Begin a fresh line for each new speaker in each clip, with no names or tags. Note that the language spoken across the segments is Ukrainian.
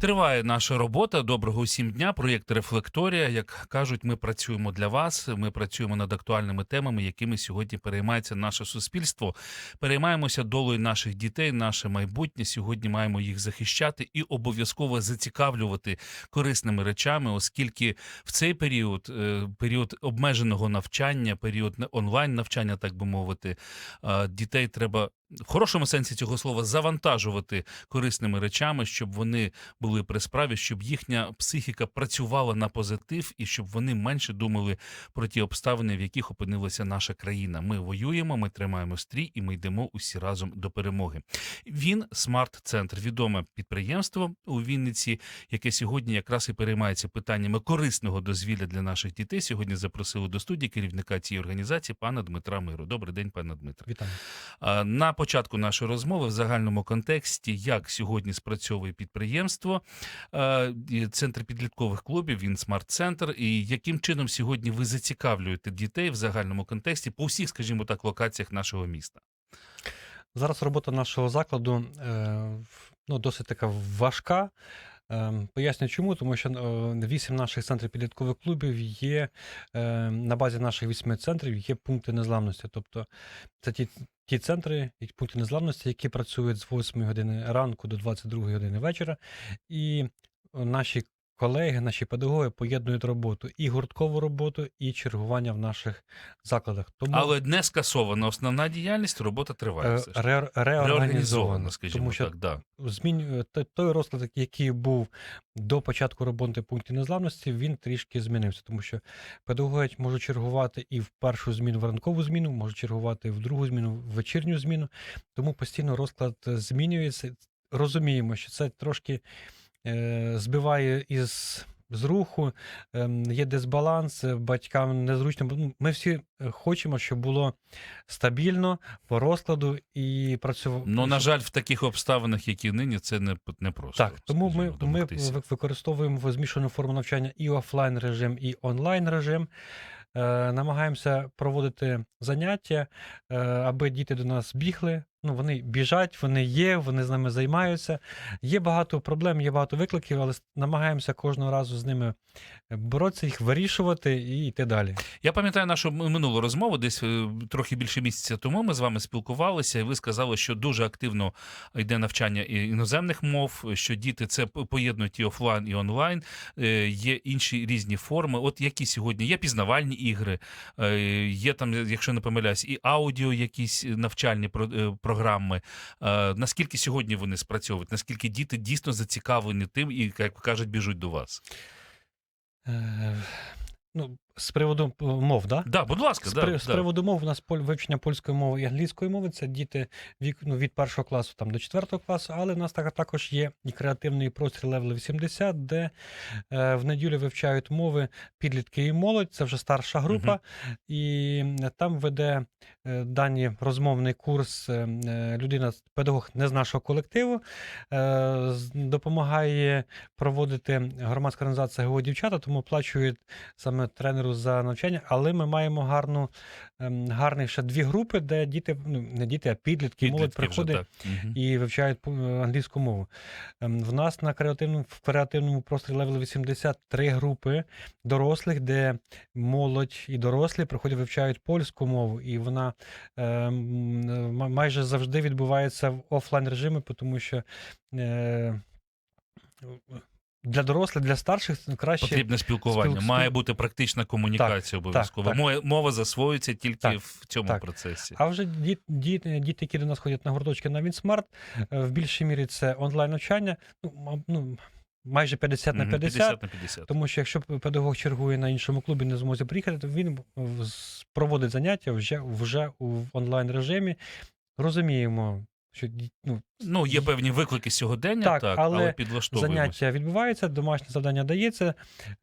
Триває наша робота. Доброго усім дня. Проєкт Рефлекторія. Як кажуть, ми працюємо для вас. Ми працюємо над актуальними темами, якими сьогодні переймається наше суспільство. Переймаємося долею наших дітей, наше майбутнє. Сьогодні маємо їх захищати і обов'язково зацікавлювати корисними речами, оскільки в цей період, е, період обмеженого навчання, період онлайн навчання, так би мовити, е, дітей треба. В хорошому сенсі цього слова завантажувати корисними речами, щоб вони були при справі, щоб їхня психіка працювала на позитив і щоб вони менше думали про ті обставини, в яких опинилася наша країна. Ми воюємо, ми тримаємо стрій і ми йдемо усі разом до перемоги. Він смарт-центр, відоме підприємство у Вінниці, яке сьогодні якраз і переймається питаннями корисного дозвілля для наших дітей. Сьогодні запросили до студії керівника цієї організації пана Дмитра Миру. Добрий день, пане Дмитре.
Вітаю.
На початку нашої розмови в загальному контексті, як сьогодні спрацьовує підприємство, е, центр підліткових клубів, він смарт-центр, і яким чином сьогодні ви зацікавлюєте дітей в загальному контексті по всіх, скажімо так, локаціях нашого міста?
Зараз робота нашого закладу е, ну, досить така важка. Е, Поясню чому, тому що е, вісім наших центрів підліткових клубів є е, на базі наших вісьми центрів є пункти незламності. Тобто це ті, ті центри, і пункти незламності, які працюють з 8 години ранку до 22 години вечора. І наші колеги, наші педагоги поєднують роботу і гурткову роботу, і чергування в наших закладах. Тому
Але не скасована основна діяльність, робота триває.
Е,
все ж
ре- реорганізовано,
скажімо
тому що
так, да.
зміню той- той розклад, який був до початку роботи пунктів незламності, він трішки змінився, тому що педагоги можуть чергувати і в першу зміну, в ранкову зміну, можуть чергувати в другу зміну, в вечірню зміну. Тому постійно розклад е, змінюється. Розуміємо, що це трошки е, збиває із. З руху ем, є дисбаланс, е, батькам незручно. ну, Ми всі е, хочемо, щоб було стабільно по розкладу і працювати.
Ну, на жаль, в таких обставинах, які нині, це не, не просто.
Так, тому ми, ми
домогтися.
ви- використовуємо змішану форму навчання і офлайн режим, і онлайн режим. Е, намагаємося проводити заняття, е, аби діти до нас бігли. Ну, вони біжать, вони є, вони з нами займаються. Є багато проблем, є багато викликів, але намагаємося кожного разу з ними боротися, їх вирішувати і йти далі.
Я пам'ятаю нашу минулу розмову, десь е, трохи більше місяця тому ми з вами спілкувалися, і ви сказали, що дуже активно йде навчання іноземних мов, що діти це поєднують і офлайн, і онлайн. Е, Є інші різні форми. От які сьогодні є пізнавальні ігри, е, є там, якщо не помиляюсь, і аудіо, якісь навчальні про- е, програми. Е, Наскільки сьогодні вони спрацьовують? Наскільки діти дійсно зацікавлені тим і, як кажуть, біжуть до вас?
Е, ну, з приводу е, мов, да?
Да, будь ласка,
З,
да,
при, з приводу мов, у нас поль, вивчення польської мови і англійської мови це діти вік, ну, від першого класу там, до четвертого класу, але в нас так, також є і креативний простір левел 80, де е, в неділю вивчають мови підлітки і молодь, це вже старша група, і там веде е, дані розмовний курс е, е, людина, педагог не з нашого колективу, е, допомагає проводити громадська організація ГО дівчата, тому оплачують саме тренеру за навчання, але ми маємо гарну, ем, гарних ще дві групи, де діти, ну не діти, а підлітки,
Підлітки вже,
приходить. І вивчають англійську мову. Ем, В нас на креативному в креативному просторі левел 80 три групи дорослих, де молодь і дорослі приходять вивчають польську мову, і вона ем, майже завжди відбувається в офлайн режимі, тому що. Е, для дорослих, для старших краще
Потрібне спілкування.
спіл-
Має бути практична комунікація обов'язково.
так.
Мова засвоюється тільки
Так,
в цьому
так.
процесі.
А вже діт, діт, діти, які до нас ходять на гурточки на Вінсмарт, е, в більшій мірі це онлайн навчання. Ну, ну, майже 50 на
Мгм,
50,
на 50.
тому що якщо педагог чергує на іншому клубі, не зможе приїхати, то він проводить заняття вже, вже у онлайн режимі. Розуміємо, що ну,
Ну, є певні виклики сьогодення, так,
Так,
але,
але
підлаштовуємося.
заняття відбуваються, домашнє завдання дається,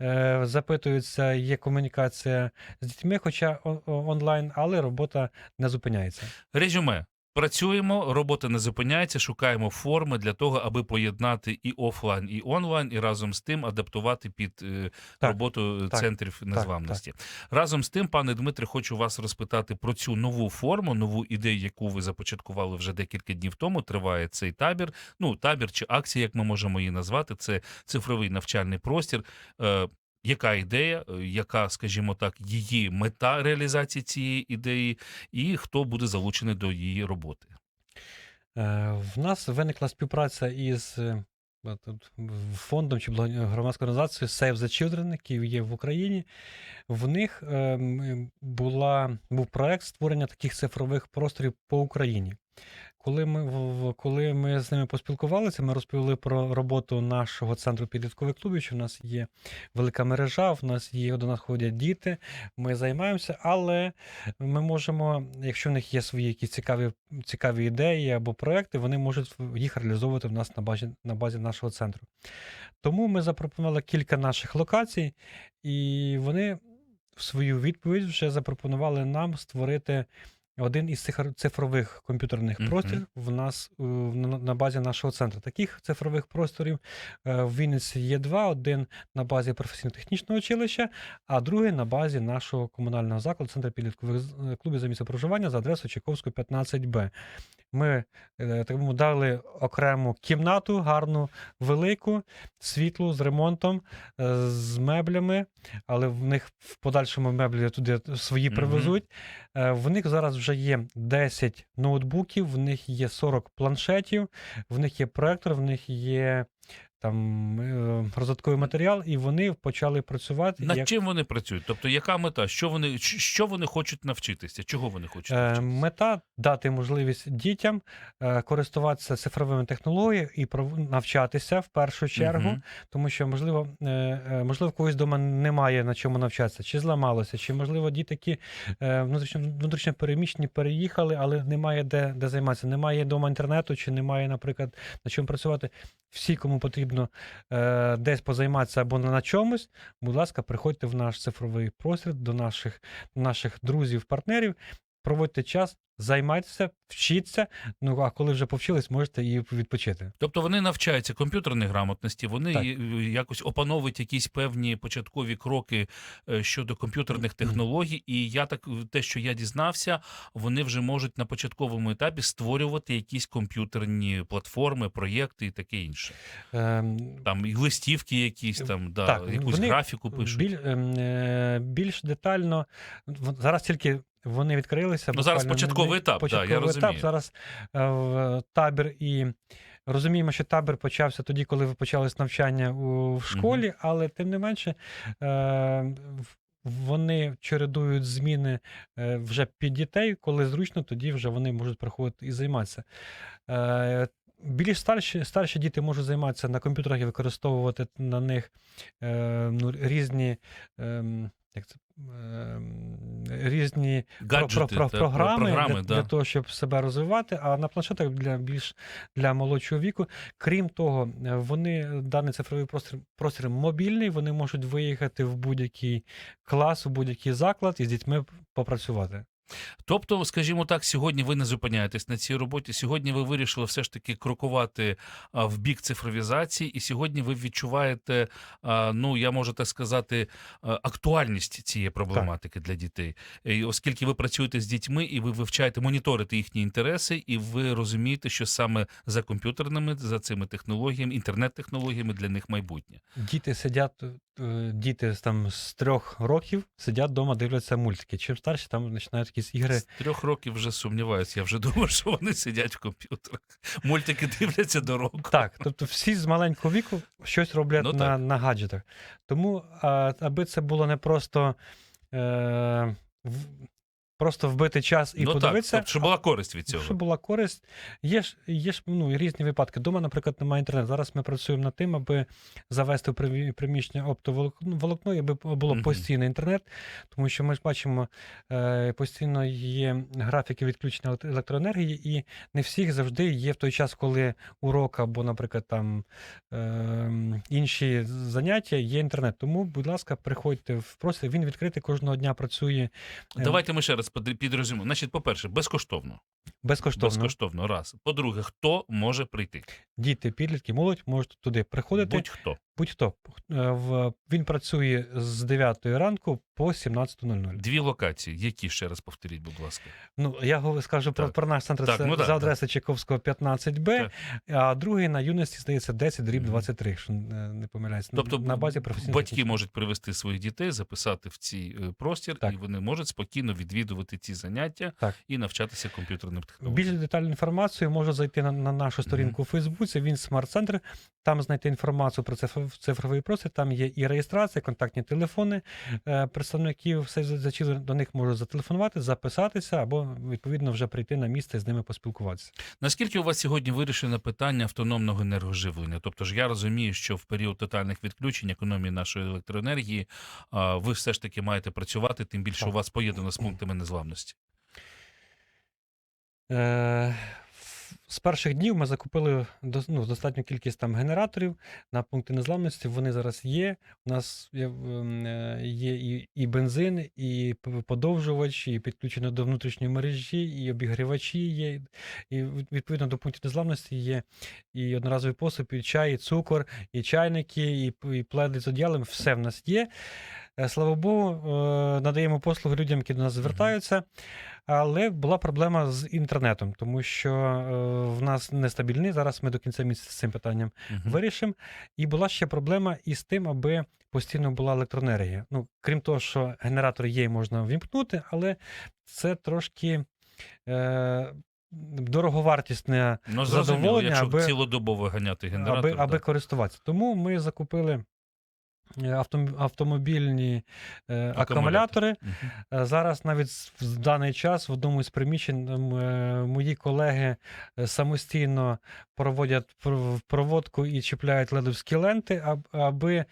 е, запитується, є комунікація з дітьми, хоча онлайн, але робота не зупиняється.
Резюме. Працюємо, робота не зупиняється, шукаємо форми для того, аби поєднати і офлайн, і онлайн, і разом з тим адаптувати під е,
Так,
роботу
так,
центрів незламності. Разом з тим, пане Дмитре, хочу вас розпитати про цю нову форму, нову ідею, яку ви започаткували вже декілька днів тому. Триває цей табір. Ну, табір чи акція, як ми можемо її назвати, це цифровий навчальний простір. Яка ідея, е, яка, скажімо так, її мета реалізації цієї ідеї, і хто буде залучений до її роботи?
Е, В нас виникла співпраця із е, фондом чи громадською організацією Save the Children, який є в Україні. В них була, був проект створення таких цифрових просторів по Україні. Коли ми, в- коли ми з ними поспілкувалися, ми розповіли про роботу нашого центру підліткових клубів, що в нас є велика мережа, в нас є до нас ходять діти, ми займаємося, але ми можемо, якщо в них є свої якісь цікаві, цікаві ідеї або проекти, вони можуть їх реалізовувати в нас на базі, на базі нашого центру. Тому ми запропонували кілька наших локацій, і вони в свою відповідь вже запропонували нам створити один із цих цифрових комп'ютерних
Мгм.
просторів в нас е, на, базі нашого центру. Таких цифрових просторів е, в Вінниці є два: один на базі професійно-технічного училища, а другий на базі нашого комунального закладу, центру підліткових е, клубів за місцем проживання за адресою Чайковського 15Б. Ми е, так дали окрему кімнату, гарну, велику, світлу, з ремонтом, е, з меблями, але в них в подальшому меблі туди свої
привезуть.
привезуть. Е, В них зараз вже є 10 ноутбуків, в них є 40 планшетів, в них є проектор, в них є там е, розвитковий матеріал, і вони почали працювати.
Над
як-
чим вони працюють? Тобто, яка мета? Що вони, що вони хочуть навчитися? Чого вони хочуть
Е,
навчитися?
Мета дати можливість дітям е, користуватися цифровими технологіями і навчатися в першу чергу,
Мгм.
тому що можливо, можливо, когось вдома немає на чому навчатися, чи зламалося, чи можливо діти, які внутрішньо, внутрішньо переміщені, переїхали, але немає де, де займатися. Немає вдома інтернету, чи немає, наприклад, на чому працювати. Всі, кому потрібно е, десь позайматися або на чомусь, будь ласка, приходьте в наш цифровий простір до наших, наших друзів, партнерів, проводьте час, займайтеся, вчіться. Ну а коли вже повчились, можете і відпочити.
Тобто вони навчаються комп'ютерній грамотності, вони
Так.
якось опановують якісь певні початкові кроки е, щодо комп'ютерних технологій. І я так те, що я дізнався, вони вже можуть на початковому етапі створювати якісь комп'ютерні платформи, проєкти і таке інше.
Ем,
Там і листівки, якісь там, да,
Так,
якусь
вони
графіку пишуть.
Біль, ем, е, більш детально зараз тільки вони відкрилися.
Ну, зараз
буквально
початковий етап, да,
початковий
я
етап. Зараз е, в- табір і. Розуміємо, що табір почався тоді, коли почалось навчання у в школі, але тим не менше е, вони чередують зміни е, вже під дітей, коли зручно, тоді вже вони можуть приходити і займатися. Е, більш старші, старші діти можуть займатися на комп'ютерах і використовувати на них е, ну, різні. ем, як це, різні
Гаджети,
про, про,
та,
програми,
програми
для,
да.
для того, щоб себе розвивати, а на планшетах для більш для молодшого віку. Крім того, вони даний цифровий простір, простір мобільний, вони можуть виїхати в будь-який клас, в будь-який заклад і з дітьми попрацювати.
Тобто, скажімо так, сьогодні ви не зупиняєтесь на цій роботі. Сьогодні ви вирішили все ж таки крокувати в бік цифровізації, і сьогодні ви відчуваєте, ну я можу так сказати, актуальність цієї проблематики для дітей. І оскільки ви працюєте з дітьми і ви вивчаєте, моніторите їхні інтереси, і ви розумієте, що саме за комп'ютерними, за цими технологіями, інтернет-технологіями для них майбутнє.
Діти сидять, е, діти там з трьох років сидять вдома, дивляться мультики. Чим старші, там починають якісь ігри.
З трьох років вже сумніваюся. Я вже думаю, що вони сидять в комп'ютерах. Мультики дивляться до року.
Так, тобто всі з маленького віку щось роблять
Ну,
на, на гаджетах. Тому, а, аби це було не просто. Е, Просто вбити час і
ну так,
подивитися,
тобто, щоб була користь від цього.
Щоб була користь. Є ж, є ж ну, різні випадки. Дома, наприклад, немає інтернету. Зараз ми працюємо над тим, аби завести в приміщення оптоволокно, аби було
Мгм.
постійний інтернет, тому що ми ж бачимо, е, постійно є графіки відключення електроенергії, і не всіх завжди є в той час, коли урок або, наприклад, там е, інші заняття, є інтернет. Тому, будь ласка, приходьте в простір. Він відкритий кожного дня працює. Е,
Давайте ми ще раз раз режимом. Значить, по-перше, безкоштовно.
Безкоштовно.
Безкоштовно. Раз. По-друге, хто може прийти?
Діти, підлітки, молодь можуть туди приходити.
Будь-хто.
Будь-хто. Е, в- Він працює з 9 ранку по 17.00.
Дві локації. Які ще раз повторіть, будь ласка.
Ну, я говорю- скажу про,
Так.
про наш центр.
Так,
це
ну
за адресою Чайковського 15Б, а другий на юності, здається, 10 дріб 23, якщо не помиляюсь.
Тобто
на базі професійних
батьки можуть привести своїх дітей, записати в цей е, простір,
Так.
і вони можуть спокійно відвідувати ці заняття
Так.
і навчатися комп'ютерним
Більш
технологіям.
детальну інформацію можна зайти на, на нашу сторінку у Фейсбуці. Він смарт-центр. Там знайти інформацію про цифр- цифровий простір. Там є і реєстрація, контактні телефони е, представників Save the До них можуть зателефонувати, записатися або відповідно вже прийти на місце і з ними поспілкуватися.
Наскільки у вас сьогодні вирішено питання автономного енергоживлення? Тобто ж я розумію, що в період тотальних відключень економії нашої електроенергії ви все ж таки маєте працювати, тим більше
Так.
у вас поєднано з пунктами незламності.
Е, з перших днів ми закупили ну, достатню кількість там генераторів на пункти незламності. Вони зараз є. У нас є, ем, е, є і, і бензин, і подовжувач, і підключено до внутрішньої мережі, і обігрівачі є. І відповідно до пунктів незламності є і одноразовий посуд, і чай, і цукор, і чайники, і, і пледи з одіялами. Все в нас є. Е, Слава Богу, е, надаємо послуги людям, які до нас звертаються. Але була проблема з інтернетом, тому що е, в нас нестабільний. Зараз ми до кінця місяця з цим питанням
Мгм.
вирішимо. І була ще проблема із тим, аби постійно була електроенергія. Ну, крім того, що генератор є можна вімкнути, але це трошки. Е, Дороговартісне
Ну,
задоволення,
якщо
аби-
цілодобово ганяти генератор.
аби, аби користуватися. Тому ми закупили автомобільні е,
Акумулятори.
Е, Зараз навіть з- в даний час в одному із приміщень е, мої колеги е, самостійно проводять пр- проводку і чіпляють ледовські ленти, аб- аби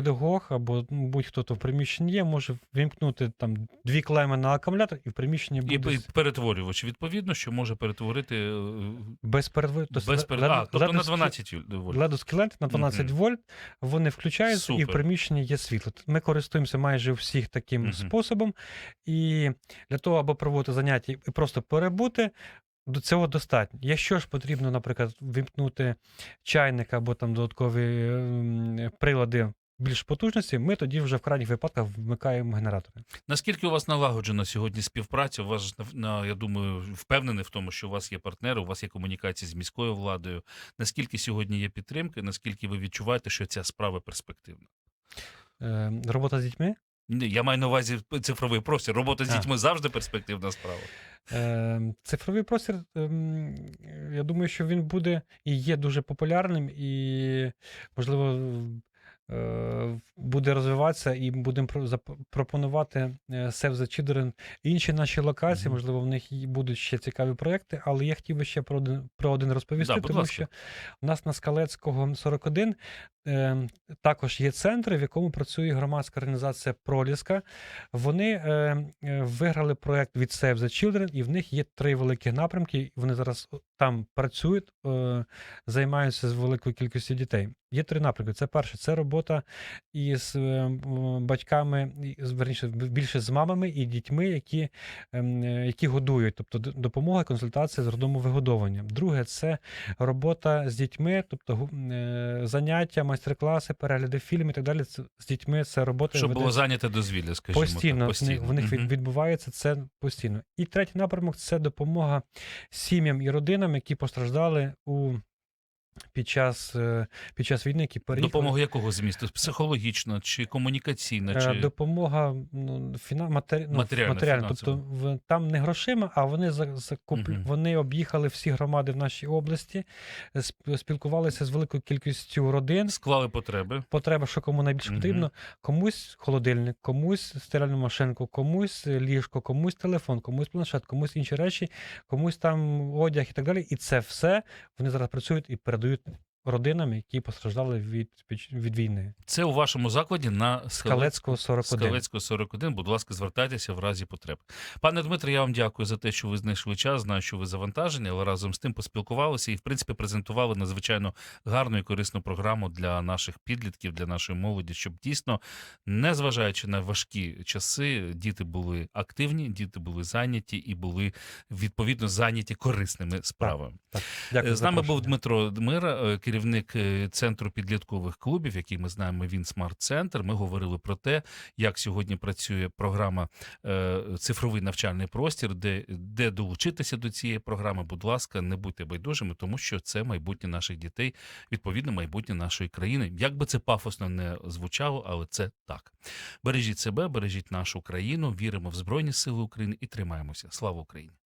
педагог або будь-хто то в приміщенні є, може вімкнути там дві клеми на акумулятор, і в приміщенні буде
п- перетворювач, відповідно, що може перетворити е,
без передвою.
без перед... а, тобто на 12 вольт.
Ледовські ленти на 12 вольт, вони включаються і в приміщенні є світло. Ми користуємося майже всіх таким
Мгм.
способом. І для того, аби проводити заняття і просто перебути, до цього достатньо. Якщо ж потрібно, наприклад, вимкнути чайник або там додаткові ем, прилади більш потужності, ми тоді вже в крайніх випадках вмикаємо генератори.
Наскільки у вас налагоджена сьогодні співпраця? У вас я думаю, впевнений в тому, що у вас є партнери, у вас є комунікація з міською владою. Наскільки сьогодні є підтримки? Наскільки ви відчуваєте, що ця справа перспективна?
Е, Робота з дітьми.
Ні, Я маю на увазі цифровий простір. Робота з
А.
дітьми завжди перспективна справа.
Е, Цифровий простір, ем, я думаю, що він буде і є дуже популярним, і, можливо, е, буде розвиватися, і будемо про- зап- пропонувати е, Save the Children інші наші локації.
Мгм.
Можливо, в них будуть ще цікаві проекти, але я хотів би ще про один, про один розповісти,
Да,
тому
ласка.
що у нас на Скалецького 41 е, також є центр, в якому працює громадська організація Проліска. Вони е, е, виграли проект від Save the Children, і в них є три великі напрямки. Вони зараз там працюють, е, займаються з великою кількістю дітей. Є три напрямки. Це перше, це робота із е, батьками, верніше, більше з мамами і дітьми, які, ем, які годують, тобто допомога, консультація з роддому вигодовуванням. Друге, це робота з дітьми, тобто е, заняття, майстер-класи, перегляди фільмів і так далі. З дітьми це робота
Щоб було зайняте дозвілля, скажімо
постійно,
так.
в них- в них відбувається це постійно. І третій напрямок це допомога сім'ям і родинам, які постраждали у під час, е, під час війни, які переїхали.
Допомога якого змісту? Психологічна чи комунікаційна?
Е,
Чи...
Допомога ну, фіна... матері... ну,
Матеріальна,
матеріальна. Тобто в... там не грошима, а вони за... закуп...
Мгм.
вони об'їхали всі громади в нашій області, е, спілкувалися з великою кількістю родин.
Склали потреби.
Потреба, що кому найбільше
Мгм.
потрібно, комусь холодильник, комусь стиральну машинку, комусь ліжко, комусь телефон, комусь планшет, комусь інші речі, комусь там одяг і так далі. І це все вони зараз працюють і передають Bluetooth родинам, які постраждали від, від війни.
Це у вашому закладі на Скалецького
Скалецького 41.
Скалецького 41. Будь ласка, звертайтеся в разі потреб. Пане Дмитре, я вам дякую за те, що ви знайшли час. Знаю, що ви завантажені, але разом з тим поспілкувалися і, в принципі, презентували надзвичайно гарну і корисну програму для наших підлітків, для нашої молоді, щоб дійсно, незважаючи на важкі часи, діти були активні, діти були зайняті і були відповідно зайняті корисними справами.
Дякую
З нами був. Дмитро Дмира, е, керівник е, центру підліткових клубів, який ми знаємо. Він смарт центр. Ми говорили про те, як сьогодні працює програма е, цифровий навчальний простір, де, де долучитися до цієї програми. Будь ласка, не будьте байдужими, тому що це майбутнє наших дітей, відповідно, майбутнє нашої країни. Як би це пафосно не звучало, але це так. Бережіть себе, бережіть нашу країну, віримо в Збройні Сили України і тримаємося. Слава Україні!